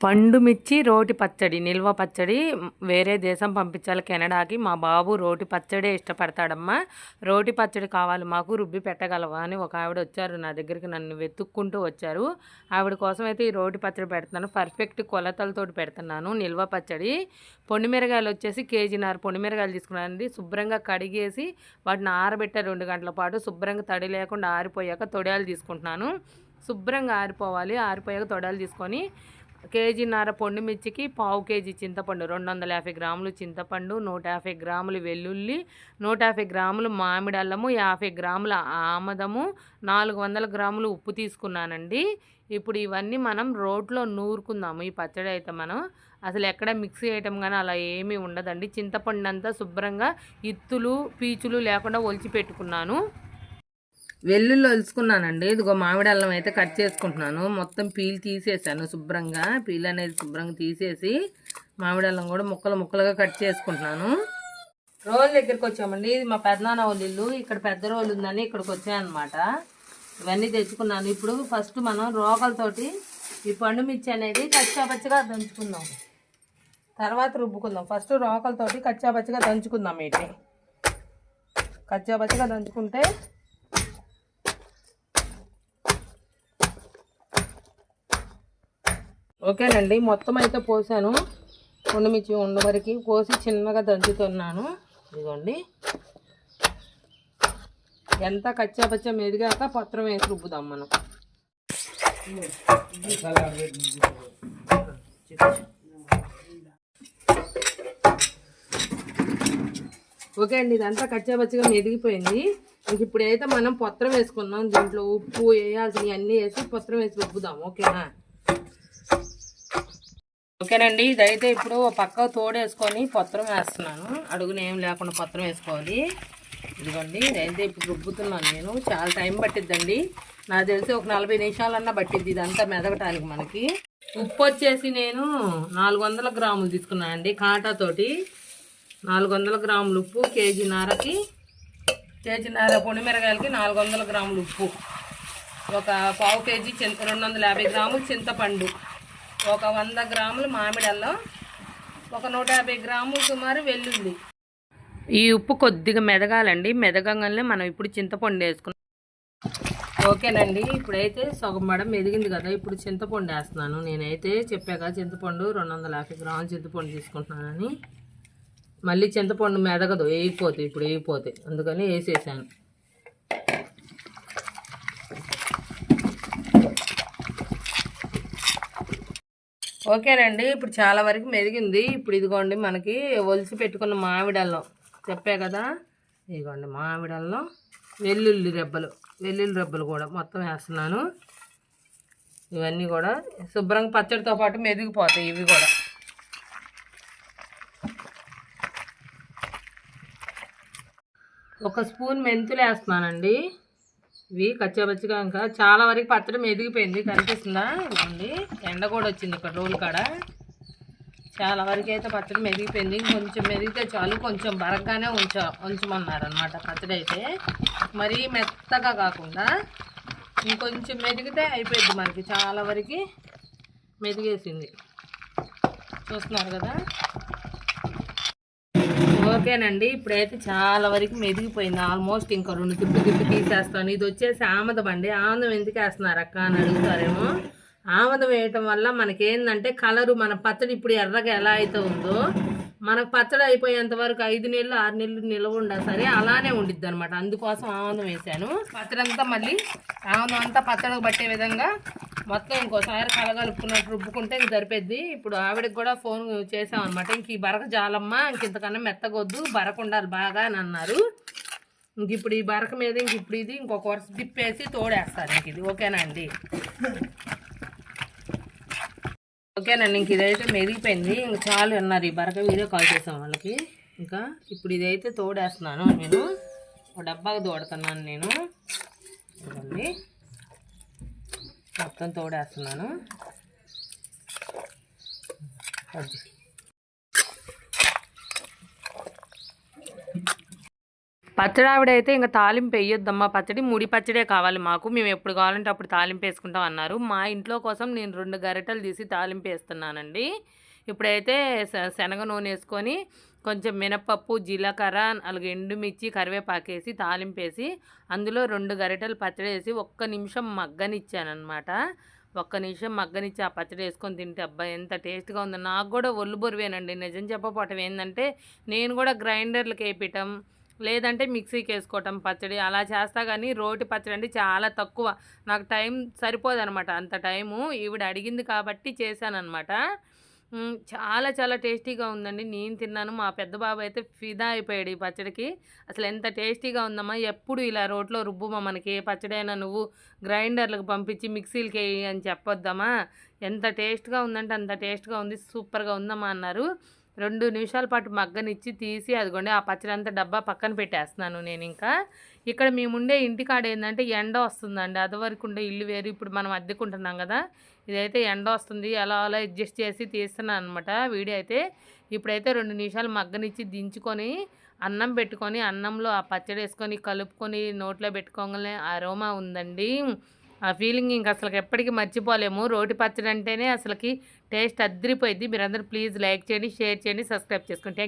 పండు మిర్చి రోటి పచ్చడి నిల్వ పచ్చడి వేరే దేశం పంపించాలి కెనడాకి. మా బాబు రోటి పచ్చడే ఇష్టపడతాడమ్మా. రోటి పచ్చడి కావాలి మాకు రుబ్బి పెట్టగలవా అని ఒక ఆవిడ వచ్చారు. నా దగ్గరికి నన్ను వెతుక్కుంటూ వచ్చారు. ఆవిడ కోసం అయితే ఈ రోటి పచ్చడి పెడుతున్నాను. పర్ఫెక్ట్ కొలతలతో పెడుతున్నాను. నిల్వ పచ్చడి పొండిమిరగాయలు వచ్చేసి కేజీన్నర పొండిమిరగాయలు తీసుకున్నానండి. శుభ్రంగా కడిగేసి వాటిని ఆరబెట్ట రెండు గంటల పాటు శుభ్రంగా తడి లేకుండా ఆరిపోయాక తొడాలు తీసుకుంటున్నాను. శుభ్రంగా ఆరిపోవాలి. ఆరిపోయాక తొడాలు తీసుకొని కేజీన్నర పొండు మిర్చికి పావు కేజీ చింతపండు రెండు వందల యాభై గ్రాములు చింతపండు నూట యాభై గ్రాములు వెల్లుల్లి నూట యాభై గ్రాములు మామిడి అల్లము యాభై గ్రాముల ఆమదము నాలుగు వందల గ్రాములు ఉప్పు తీసుకున్నానండి. ఇప్పుడు ఇవన్నీ మనం రోట్లో నూరుకుందాము ఈ పచ్చడి అయితే మనం. అసలు ఎక్కడ మిక్సీ చేయటం కానీ అలా ఏమీ ఉండదండి. చింతపండు అంతా శుభ్రంగా ఇత్తులు పీచులు లేకుండా ఒలిచి పెట్టుకున్నాను. వెల్లుల్లి ఒలుచుకున్నానండి. ఇదిగో మామిడి అల్లం అయితే కట్ చేసుకుంటున్నాను. మొత్తం పీల్ తీసేసాను శుభ్రంగా. పీల్ అనేది శుభ్రంగా తీసేసి మామిడి అల్లం కూడా ముక్కలు ముక్కలుగా కట్ చేసుకుంటున్నాను. రోల్ దగ్గరికి వచ్చామండి. ఇది మా పెద్దనాన్న వాళ్ళ ఇల్లు. ఇక్కడ పెద్ద రోల్ ఉందని ఇక్కడికి వచ్చాయన్నమాట. ఇవన్నీ తెచ్చుకున్నాను. ఇప్పుడు ఫస్ట్ మనం రోకలతోటి ఈ పండు మిర్చి అనేది కచ్చాపచ్చగా దంచుకుందాం. తర్వాత రుబ్బుకుందాం. ఫస్ట్ రోకలతోటి కచ్చాపచ్చగా దంచుకుందాం వీటిని. కచ్చాపచ్చగా దంచుకుంటే ఓకేనండి. మొత్తం అయితే పోసాను. మిర్చి ఉండ వరకు పోసి చిన్నగా దంచుతున్నాను. ఇదిగోండి. ఎంత కచ్చాపచ్చా మెదిగాక పత్రం వేసి రుబ్బుదాం మనం. ఓకే అండి ఇదంతా కచ్చాపచ్చగా మెదిగిపోయింది. ఇంక ఇప్పుడైతే మనం పత్రం వేసుకుందాం. దీంట్లో ఉప్పు వేయాల్సినవి అన్నీ వేసి పత్రం వేసి రుబ్బుదాం. ఓకేనా? ఓకేనండి ఇదైతే ఇప్పుడు పక్క తోడేసుకొని పత్రం వేస్తున్నాను. అడుగున ఏం లేకుండా పత్రం వేసుకోవాలి. ఇదిగోండి ఇదైతే ఇప్పుడు రుబ్బుతున్నాను నేను. చాలా టైం పట్టిద్దండి. నాకు తెలిసి ఒక నలభై నిమిషాలన్నా పట్టిద్ది ఇదంతా మెదగటానికి మనకి. ఉప్పు వచ్చేసి నేను నాలుగు వందల గ్రాములు తీసుకున్నాను అండి కాటాతోటి నాలుగు వందల గ్రాములు ఉప్పు కేజీ నారకి కేజీ నార పొడిమిరకాయలకి నాలుగు వందల గ్రాములు ఉప్పు. ఒక పావు కేజీ చింత రెండు వందల యాభై గ్రాములు చింతపండు. ఒక వంద గ్రాములు మామిడి అల్లం ఒక నూట యాభై గ్రాములు సుమారు వెల్లుల్లి. ఈ ఉప్పు కొద్దిగా మెదగాలండి. మెదగంగానే మనం ఇప్పుడు చింతపండు వేసుకున్నాం. ఓకేనండి. ఇప్పుడైతే సగం మడం మెదిగింది కదా ఇప్పుడు చింతపండు వేస్తున్నాను. నేనైతే చెప్పాక చింతపండు రెండు వందల యాభై గ్రాములు చింతపండు తీసుకుంటున్నానని. మళ్ళీ చింతపండు మెదగదు వేయిపోతే ఇప్పుడు వేయిపోతే అందుకని వేసేసాను. ఓకేనండి ఇప్పుడు చాలా వరకు మెదిగింది. ఇప్పుడు ఇదిగోండి మనకి ఒలిసి పెట్టుకున్న మామిడల్లం. చెప్పా కదా? ఇదిగోండి మామిడల్లం వెల్లుల్లి రెబ్బలు వెల్లుల్లి రెబ్బలు కూడా మొత్తం వేస్తున్నాను. ఇవన్నీ కూడా శుభ్రంగా పచ్చడితో పాటు మెదిగిపోతాయి ఇవి కూడా. ఒక స్పూన్ మెంతులు వేస్తున్నానండి. ఇవి కచ్చాపచ్చిగా ఇంకా చాలా వరకు పచ్చడి ఎదిగిపోయింది కనిపిస్తుందా? ఇవ్వండి ఎండ కూడా వచ్చింది ఇక్కడ రోలు కాడ. చాలా వరకు అయితే పచ్చడి మెదిగిపోయింది. కొంచెం మెదిగితే చాలు. కొంచెం బరగ్గానే ఉంచ ఉంచమన్నారనమాట పచ్చడి అయితే. మరీ మెత్తగా కాకుండా ఇంకొంచెం మెదిగితే అయిపోయింది మనకి. చాలా వరకు మెదిగేసింది. చూస్తున్నారు కదా? ఓకేనండి ఇప్పుడైతే చాలా వరకు మెదిగిపోయింది. ఆల్మోస్ట్ ఇంకా రెండు తిప్పి తిప్పి తీసేస్తాను. ఇది వచ్చేసి ఆమదం అండి. ఆమదం ఎందుకు వేస్తున్నారు అక్క అని అడుగుతారేమో. ఆమదం వేయటం వల్ల మనకేందంటే కలరు మన పచ్చడి ఇప్పుడు ఎర్రగా ఎలా అయితే ఉందో మనకు పచ్చడి అయిపోయేంత వరకు ఐదు నెలలు ఆరు నెలలు నిల్వ ఉండా సరే అలానే ఉండిద్ది అనమాట అందుకోసం ఆమదం వేసాను పచ్చడి అంతా మళ్ళీ ఆమదం అంతా పచ్చడికి పట్టే విధంగా మొత్తం ఇంకోసారి కలగలుపుకున్నట్టు రుబ్బుకుంటే ఇంక సరిపోద్ది. ఇప్పుడు ఆవిడకి కూడా ఫోన్ చేసామన్నమాట ఇంక ఈ బరక జాలమ్మ ఇంక ఇంతకన్నా మెత్తగొద్దు బరక ఉండాలి బాగా అని అన్నారు. ఇంక ఇప్పుడు ఈ బరక మీద ఇంక ఇప్పుడు ఇది ఇంకొక వరుస తిప్పేసి తోడేస్తారు ఇంక ఇది. ఓకేనా అండి? ఓకేనండి ఇంక ఇదైతే మెరిగిపోయింది ఇంక చాలు అన్నారు ఈ బరక వీడియో కాల్ చేసాం వాళ్ళకి. ఇంకా ఇప్పుడు ఇదైతే తోడేస్తున్నాను నేను. ఒక డబ్బాకి తోడుతున్నాను నేను. చూడండి మొత్తం తోడేస్తున్నాను. పచ్చడి ఆవిడైతే ఇంకా తాలింపు వేయొద్దమ్మా. పచ్చడి ముడి పచ్చడే కావాలి మాకు. మేము ఎప్పుడు కావాలంటే అప్పుడు తాలింపు వేసుకుంటాం అన్నారు. మా ఇంట్లో కోసం నేను రెండు గరిటెలు తీసి తాలింపు వేస్తున్నానండి. ఇప్పుడైతే శ- శనగ నూనె వేసుకొని కొంచెం మినపప్పు జీలకర్ర అలాగే ఎండుమిర్చి కరివేపాకేసి తాలింపేసి అందులో రెండు గరిటెలు పచ్చడి వేసి ఒక్క నిమిషం మగ్గనిచ్చానమాట ఒక్క నిమిషం మగ్గనిచ్చి ఆ పచ్చడి వేసుకొని తింటే అబ్బా ఎంత టేస్ట్గా ఉందో. నాకు కూడా ఒళ్ళు బొరివేనండి. నిజం చెప్పపోవటం ఏంటంటే నేను కూడా గ్రైండర్లకు వేపించటం లేదంటే మిక్సీకి వేసుకోవటం పచ్చడి అలా చేస్తా కానీ రోటి పచ్చడి అంటే చాలా తక్కువ. నాకు టైం సరిపోదనమాట అంత టైము ఈవిడ అడిగింది కాబట్టి చేశానమాట చాలా చాలా టేస్టీగా ఉందండి. నేను తిన్నాను. మా పెద్ద బాబు అయితే ఫిదా అయిపోయాడు ఈ పచ్చడికి. అసలు ఎంత టేస్టీగా ఉందమ్మా. ఎప్పుడు ఇలా రోట్లో రుబ్బుమా మనకి. పచ్చడైనా నువ్వు గ్రైండర్లకు పంపించి మిక్సీలకి వేయి అని చెప్పొద్దామా ఎంత టేస్ట్గా ఉందంటే అంత టేస్ట్గా ఉంది. సూపర్గా ఉందమ్మా అన్నారు. రెండు నిమిషాల పాటు మగ్గనిచ్చి తీసి అదిగోండి ఆ పచ్చడి అంతా డబ్బా పక్కన పెట్టేస్తున్నాను నేను ఇంకా ఇక్కడ మేముండే ఇంటికాడ ఏంటంటే ఎండ వస్తుందండి. అది వరకు ఉండే ఇల్లు వేరు. ఇప్పుడు మనం అద్దెకుంటున్నాం కదా ఇదైతే ఎండ వస్తుంది. అలా అలా అడ్జస్ట్ చేసి తీస్తున్నాను అనమాట వీడియో అయితే. ఇప్పుడైతే రెండు నిమిషాలు మగ్గనిచ్చి దించుకొని అన్నం పెట్టుకొని అన్నంలో ఆ పచ్చడి వేసుకొని కలుపుకొని నోట్లో పెట్టుకోగానే అరోమా ఉందండి. ఆ ఫీలింగ్ ఇంక అసలు ఎప్పటికీ మర్చిపోలేము. రోటి పచ్చడి అంటేనే అసలుకి టేస్ట్ అద్దరిపోయింది మీరందరూ ప్లీజ్ లైక్ చేయండి షేర్ చేయండి సబ్స్క్రైబ్ చేసుకోండి.